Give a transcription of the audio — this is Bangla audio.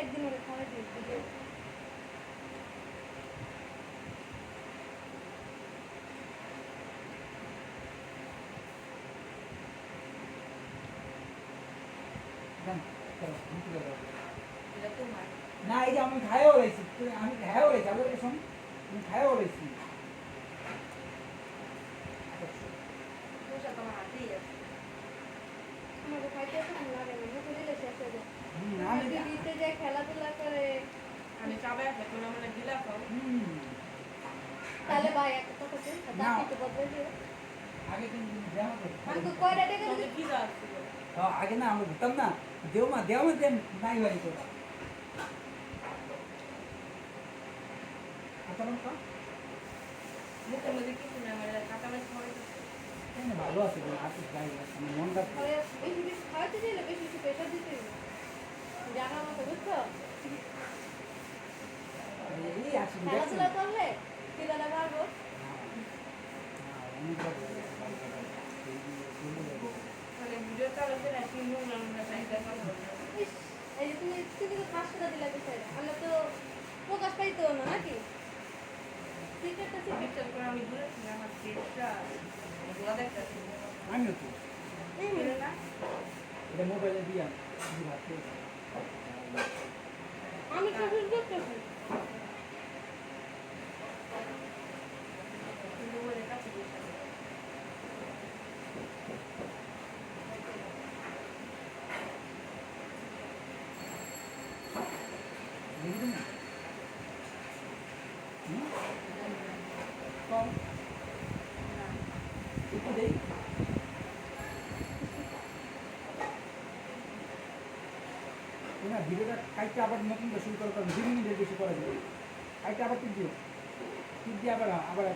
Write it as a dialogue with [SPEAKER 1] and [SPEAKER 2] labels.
[SPEAKER 1] একদিন ওরে।
[SPEAKER 2] এটা তোমার।
[SPEAKER 3] না এই যে আমি খায়ও রয়েছি আমি খায়ও রয়েছি আবার শোন আমি খায়ও রয়েছি
[SPEAKER 2] পোশাক আমার হাতেই আছে
[SPEAKER 1] আমাকে খাইতে এত ভালো লাগে না মুখে দিলে শেষ হয়ে যায়
[SPEAKER 3] হুম,
[SPEAKER 1] আমার
[SPEAKER 3] আমি
[SPEAKER 1] দিদিতে যে খেলাধুলা করে
[SPEAKER 2] আমি চাবাই আছে কোনো মানে গিলা খাও
[SPEAKER 3] হুম,
[SPEAKER 1] তাহলে ভাই একটা কথা
[SPEAKER 3] আগে কিন্তু দেওয়া হতো।
[SPEAKER 1] আমাকে কয়টা টাকা
[SPEAKER 2] কি যা
[SPEAKER 3] হ্যাঁ, আগে না আমরা ঘুরতাম না। দেও মা দেও মা দেন নাই তো। আচ্ছা কেন ভালো আছে মনটা
[SPEAKER 1] বেশি বেশি খাওয়াতে চাইলে বেশি বেশি
[SPEAKER 3] এই আসি দেখছি
[SPEAKER 1] খেলাধুলা করলে? খিদাটা বাড়বো
[SPEAKER 2] মানে ভিডিও চালাতে না নোংরা নোংরা চাইতে পারব
[SPEAKER 1] এই যে তুমি তুমি তো পাঁচ টাকা দিলা বিষয় আমরা তো প্রকাশ পাইতো না নাকি? সিক্রেটটা সিক্রেট
[SPEAKER 2] করে আমি দূরে আমার পেটটা গোলা দেখতেছি
[SPEAKER 3] আমিও তো।
[SPEAKER 2] না
[SPEAKER 3] এটা মোবাইলে দিয়া
[SPEAKER 1] আমি শ্বশুর দেখতেছি
[SPEAKER 3] না, ভিডিওটা কাইটটা আবার নতুন শুরু করা দুই মিনিটের বেশি করা যাবে আবার টিপ দিও টিপ দিয়ে আবার আবার